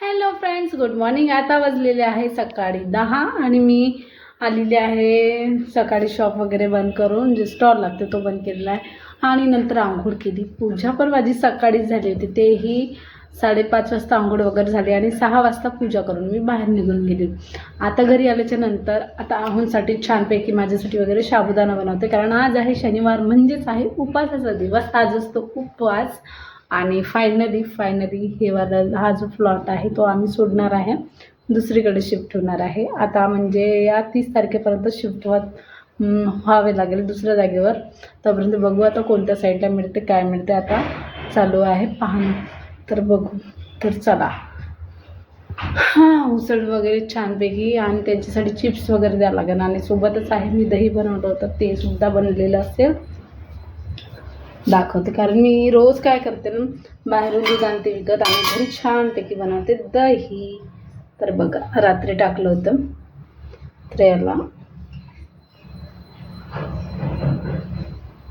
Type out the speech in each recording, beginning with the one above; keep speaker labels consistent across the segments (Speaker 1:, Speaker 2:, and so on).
Speaker 1: Hello friends good morning आता वाजलेले आहे सकाळी दहा आणि मी आलेली आहे सकाळी शॉप वगैरे बंद करून जे स्टॉल लागते तो बंद केलेला आहे. आणि नंतर आंघोळ केली. पूजा पण माझी सकाळीच झाली होती. तेही साडेपाच वाजता आंघोळ वगैरे झाली आणि सहा वाजता पूजा करून मी बाहेर निघून गेली. आता घरी आल्याच्यानंतर आता आहोंसाठी छानपैकी माझ्यासाठी वगैरे साबुदाणा बनवते. कारण आज आहे शनिवार म्हणजेच आहे उपवासाचा दिवस. आज असतो उपवास. आणि फायनली फायनली हे वाला हा जो प्लॉट आहे तो आम्ही सोडणार आहे. दुसरीकडे शिफ्ट होणार आहे. आता म्हणजे या तीस तारखेपर्यंत शिफ्ट होत व्हावे लागेल दुसऱ्या जागेवर. तोपर्यंत बघू आता कोणत्या साईडला मिळते काय मिळते आता चालू आहे पाहणं तर बघू. तर चला. हां उसळ वगैरे छानपैकी आणि त्यांच्यासाठी चिप्स वगैरे द्यावं लागेल. आणि सोबतच आहे मी दही बनवलं होतं ते सुद्धा बनलेलं असेल. दाखवते. कारण मी रोज काय करते ना बाहेरून दूध आणते विकत आणि घरी छानपैकी बनवते दही. तर बघा रात्री टाकलं होतं. तर याला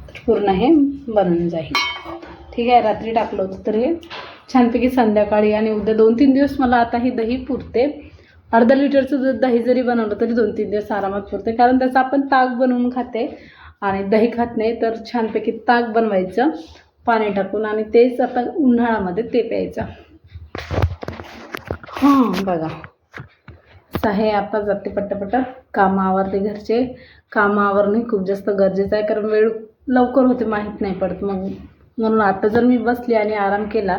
Speaker 1: तर पूर्ण हे बनून जाईल. ठीक आहे रात्री टाकलं होतं तर हे छानपैकी संध्याकाळी आणि उद्या दोन तीन दिवस मला आता ही दही पुरते. अर्धा लिटरचं दही जरी बनवलं तरी दोन तीन दिवस आरामात पुरते. कारण त्याचं आपण ताक बनवून खाते. आणि दही खात नाही तर छानपैकी ताक बनवायचं पाणी टाकून आणि तेच आता उन्हाळ्यामध्ये ते प्यायचं. हां बघा. असं आहे आता जाते पट्टापट्टा कामं आवरते घरचे. कामं आवरणे खूप जास्त गरजेचं आहे कारण वेळ लवकर होते माहीत नाही पडत. मग म्हणून आता जर मी बसली आणि आराम केला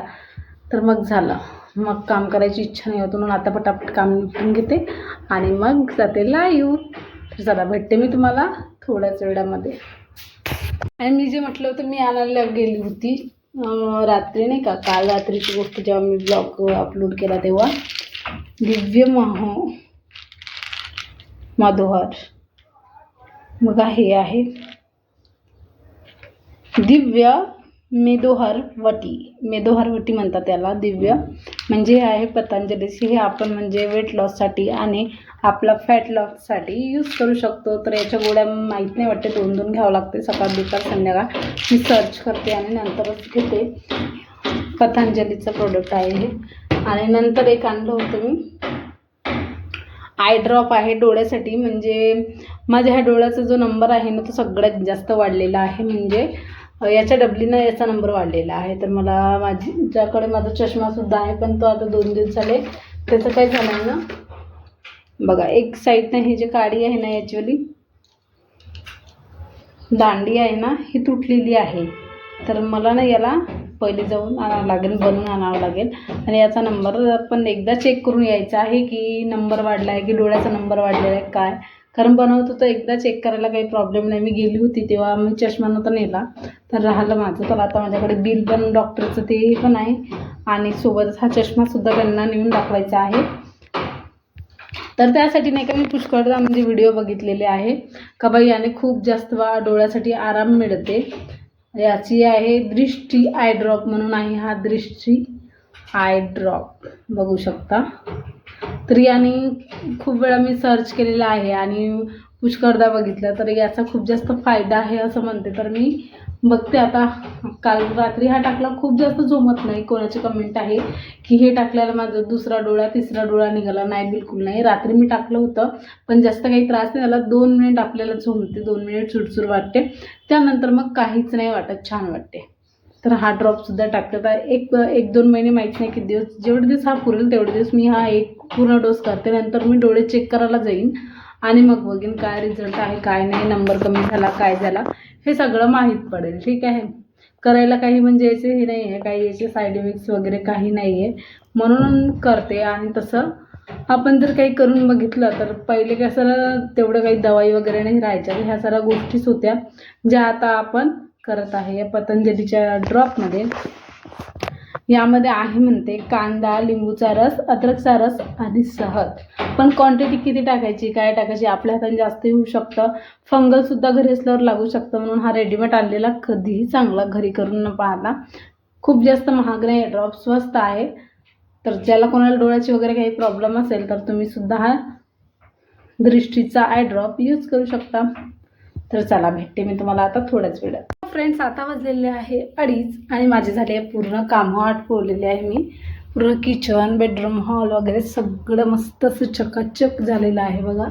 Speaker 1: तर मग झालं. मग काम करायची इच्छा नाही होत म्हणून आता पटापट काम निपटून घेते. आणि मग जाते लाईव्ह तर चला भेटते मी तुम्हाला. थोड्याच वेळामध्ये. आणि मी जे म्हटलं होतं मी आणायला गेली होती रात्री नाही का? काल रात्रीची गोष्ट जेव्हा मी ब्लॉग अपलोड केला तेव्हा. दिव्य मह माधोहर. मग हे आहे. दिव्य मेदोहर वटी. वटी म्हणतात त्याला दिव्य. म्हणजे हे आहे पतंजलीची हे आपण म्हणजे वेट लॉससाठी आणि आपला फॅट लॉससाठी यूज करू शकतो. तर याच्या गोळ्या माहीत नाही वाटते. दोन दोन घ्यावं लागते. सकाळ दुपार संध्याकाळ. मी सर्च करते आणि नंतरच घेते. पतंजलीचं प्रोडक्ट आहे हे. आणि नंतर एक आणलं होतं मी. आय ड्रॉप आहे डोळ्यासाठी. म्हणजे माझ्या ह्या डोळ्याचा जो नंबर आहे ना तो सगळ्यात जास्त वाढलेला आहे. म्हणजे याच्या डबलीनं याचा नंबर वाढलेला आहे. तर मला माझी ज्याकडे माझा चष्मासुद्धा आहे पण तो आता दोन दिवस झाले त्याचं काय झालं ना? बघा एक साईडनं ही जी काडी आहे ना याचीवाली दांडी आहे ना ही तुटलेली आहे. तर मला ना याला पहिले जाऊन आणावं लागेल बनवून आणावं लागेल. आणि याचा नंबर पण एकदा चेक करून यायचा आहे की नंबर वाढला आहे की डोळ्याचा नंबर वाढलेला आहे काय? कारण बनवत होतं एकदा चेक करायला काही प्रॉब्लेम नाही. मी गेली होती तेव्हा मी चष्मा नव्हता नेला तर राहिलं माझं. तर आता माझ्याकडे बिल पण डॉक्टरचं ते पण आहे. आणि सोबतच हा चष्मासुद्धा त्यांना नेऊन दाखवायचा आहे. तर त्यासाठी नाही का मी पुष्कळदा म्हणजे व्हिडिओ बघितलेले आहे. का बाई याने खूप जास्त वा डोळ्यासाठी आराम मिळते. याची आहे दृष्टी आय ड्रॉप म्हणून आहे हा दृष्टी आय ड्रॉप बघू शकता. तर याने खूप वेळा मी सर्च केलेला आहे आणि पुष्कळदा बघितलं तर याचा खूप जास्त फायदा आहे असं म्हणते. तर मी बघते आता. काल रात्री हा टाकला खूप जास्त झोमत नाही कोणाची कमेंट आहे की हे टाकल्याला माझा दुसरा डोळा तिसरा डोळा निघाला. नाही बिलकुल नाही. रात्री मी टाकलं होतं पण जास्त काही त्रास नाही झाला. दोन मिनिट आपल्याला झोमते दोन मिनिट चुडचूर वाटते. त्यानंतर मग काहीच नाही वाटत छान वाटते. तर हा ड्रॉपसुद्धा टाकते तर एक एक दोन महिने माहीत नाही किती दिवस. जेवढे दिवस हा पुरेल तेवढे दिवस मी हा एक पूर्ण डोस करते. नंतर मी डोळे चेक करायला जाईन आणि मग बघीन काय रिझल्ट आहे काय नाही नंबर कमी झाला काय झाला हे सगळं माहीत पडेल. ठीक आहे? करायला काही म्हणजे याचे हे नाही आहे काही याचे साईड इफेक्ट्स वगैरे काही नाही आहे. म्हणून करते आणि तसं आपण जर काही करून बघितलं तर पहिले कसं तेवढं काही दवाई वगैरे नाही राहायच्या. ह्या सगळ्या गोष्टीच होत्या ज्या आता आपण करत आहे या पतंजलीच्या ड्रॉपमध्ये. यामध्ये आहे म्हणते कांदा लिंबूचा रस अद्रकचा रस आणि सहज पण क्वांटिटी किती टाकायची काय टाकायची आपल्या हाताने जास्त होऊ शकतं. फंगलसुद्धा घरी असल्यावर लागू शकतं म्हणून हा रेडीमेड आणलेला कधीही चांगला घरी करून न पाहता. खूप जास्त महाग नाही ड्रॉप स्वस्त आहे. तर ज्याला कोणाला डोळ्याची वगैरे काही प्रॉब्लेम असेल तर तुम्ही सुद्धा हा दृष्टीचा आय ड्रॉप यूज करू शकता. तर चला भेटते मी तुम्हाला आता थोड्याच वेळात. फ्रेंड्स आता वाजलेले आहे अडीच आणि माझे झाले पूर्ण कामं. आटपवलेले आहे मी. पूर्ण किचन बेडरूम हॉल वगैरे सगळं मस्त असं चकाचक झालेलं आहे बघा.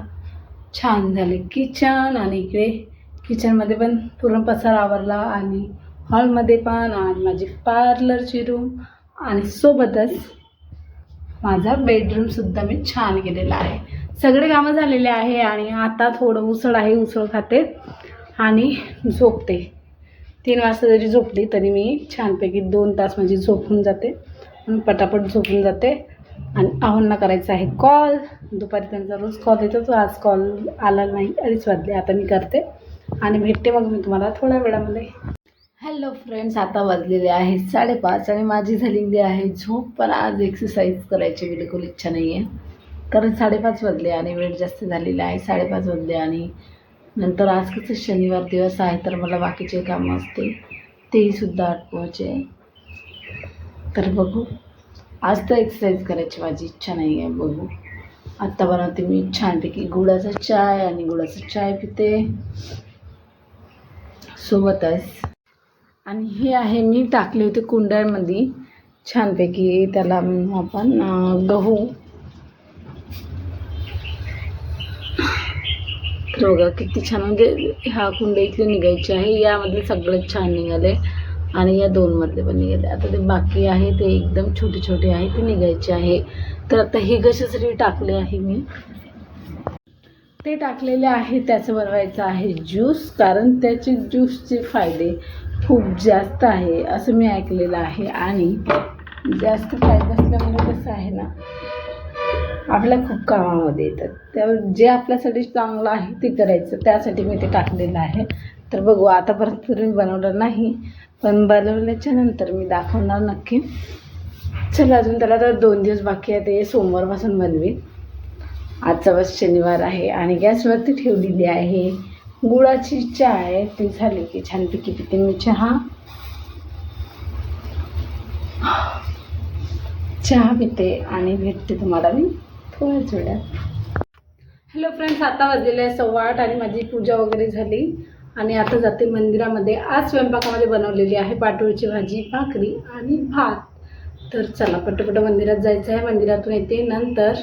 Speaker 1: छान झाले किचन आणि इकडे किचनमध्ये पण पूर्ण पसार आवरला आणि हॉलमध्ये पण आणि माझी पार्लरची रूम आणि सोबतच माझा बेडरूमसुद्धा मी छान केलेला आहे. सगळे कामं झालेले आहे आणि आता थोडं उसळ आहे उसळ खाते आणि झोपते. तीन वाजता जरी झोपली तरी मी छानपैकी दोन तास माझी झोपून जाते. म्हणून पटापट झोपून जाते. आणि आव्हांना करायचं आहे कॉल दुपारी त्यांचा रोज कॉल येतो तो आज कॉल आला नाही अडीच वाजले आता मी करते. आणि भेटते मग मी तुम्हाला थोड्या वेळामध्ये. हॅलो फ्रेंड्स आता वाजलेले आहे साडेपाच आणि माझी झालेली आहे झोप पण आज एक्सरसाइज करायची बिलकुल इच्छा नाही आहे कारण साडेपाच वाजले आणि वेळ जास्त झालेला आहे. साडेपाच वाजले आणि नंतर आज कसं शनिवार दिवस आहे तर मला बाकीचे कामं असते तेही सुद्धा आठवायचे तर बघू. आज तर एक्सरसाइज करायची माझी इच्छा नाही आहे बघू. आत्ता बनवते मी छानपैकी गुळाचा चाय आणि गुळाचा चाय पिते. सोबतच. आणि हे आहे मी टाकले होते कुंड्यांमध्ये. छानपैकी त्याला आपण गहू. तर बघा किती छान म्हणजे ह्या कुंड इथले निघायचे आहे यामधले सगळेच छान निघाले. आणि या दोनमधले पण निघाले. आता ते बाकी आहे ते एकदम छोटे छोटे आहे ते निघायचे आहे. तर आता हे कशासाठी टाकले आहे मी? ते टाकलेले आहे त्याचं बनवायचं आहे ज्यूस कारण त्याचे ज्यूसचे फायदे खूप जास्त आहे असं मी ऐकलेलं आहे. आणि जास्त फायदा असल्यामुळे कसं आहे ना आपल्या खूप कामामध्ये येतात. त्या जे आपल्यासाठी चांगलं आहे ते करायचं. त्यासाठी मी ते टाकलेलं आहे. तर बघू आतापर्यंत तरी मी बनवलं नाही पण बनवल्याच्या नंतर मी दाखवणार नक्की. चला अजून त्याला तर दोन दिवस बाकी आहे. ते सोमवारपासून बनवीन आजचा बस शनिवार आहे आणि गॅसवरती ठेवलेली आहे. गुळाची चहा आहे. ती झाली की छानपैकी पिते मी चहा. चहा पिते आणि भेटते तुम्हाला मी. थोड्याच वेळात हॅलो फ्रेंड्स आता वाजलेले आहे सव्वा आठ आणि माझी पूजा वगैरे झाली. आणि आता जाते मंदिरामध्ये. आज स्वयंपाकामध्ये बनवलेली आहे पाटोळीची भाजी भाकरी आणि भात. तर चला पटपट मंदिरात जायचं आहे. मंदिरातून येते नंतर.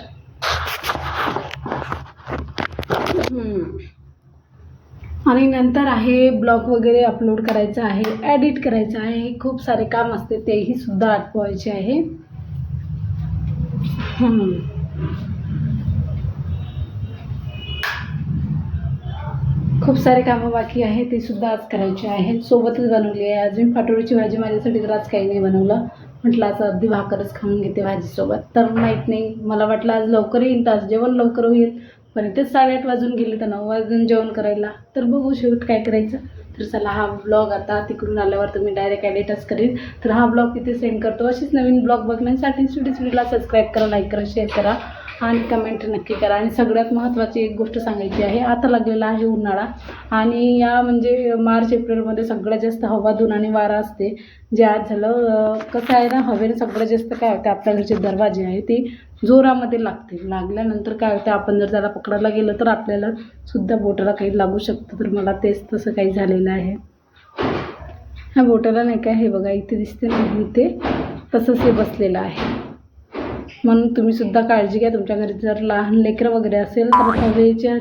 Speaker 1: आणि नंतर आहे ब्लॉग वगैरे अपलोड करायचं आहे ॲडिट करायचं आहे. खूप सारे काम असते तेही सुद्धा आठवायचे आहे. हम्म. खूप सारे कामं बाकी आहे ते सुद्धा आज करायचे आहेत. सोबतच बनवली आहे. अजून पाटोळीची भाजी माझ्यासाठी तर आज काही नाही बनवलं. म्हटलं आज अगदी भाकरच खाऊन घेते भाजीसोबत. तर माहीत नाही मला वाटलं आज लवकर येईल तर आज जेवण लवकर होईल. पण इथेच साडेआठ वाजून गेले तर नऊ वाजून जेवण करायला. तर बघू शेवट काय करायचं. तर चला हा ब्लॉग आता तिकडून आल्यावर तुम्ही डायरेक्ट एडिटच करीन. तर हा ब्लॉग तिथे सेंड करतो. अशीच नवीन ब्लॉग बघण्यासाठी स्टुडिओ व्हिडिओला सबस्क्राईब करा लाईक करा शेअर करा. आणि कमेंट नक्की करा. आणि सगळ्यात महत्त्वाची एक गोष्ट सांगायची आहे आता लागलेला आहे उन्हाळा. आणि या म्हणजे मार्च एप्रिलमध्ये सगळ्यात जास्त हवा धून आणि वारा असते. जे आज झालं कसं आहे ना हवेने सगळ्यात जास्त काय होतं आपल्या घरचे दरवाजे आहे ते जोरामध्ये लागते. लागल्यानंतर काय होतं आपण जर त्याला पकडायला गेलं तर आपल्याला सुद्धा बोटाला काही लागू शकतं. तर मला तेच तसं काही झालेलं आहे. ह्या बोटाला नाही काय हे बघा इथे दिसते ना इथे तसंच हे बसलेलं आहे. म्हणून तुम्ही सुद्धा काळजी घ्या. तुमच्या घरी जर लहान लेकरं वगैरे असेल तर हवेच्या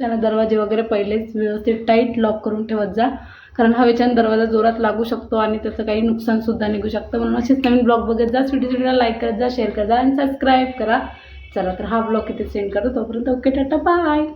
Speaker 1: त्याला दरवाजे वगैरे पहिलेच व्यवस्थित टाईट लॉक करून ठेवत जा. कारण हवेच्यानं दरवाजा जोरात लागू शकतो आणि त्याचं काही नुकसानसुद्धा निघू शकतं. म्हणून असेच नवीन ब्लॉग बघत जा. व्हिडिओ व्हिडिओला लाईक करत जा शेअर करत जा आणि सबस्क्राईब करा. चला तर हा ब्लॉग इथे सेंड करतो. तोपर्यंत ओके टाटा बाय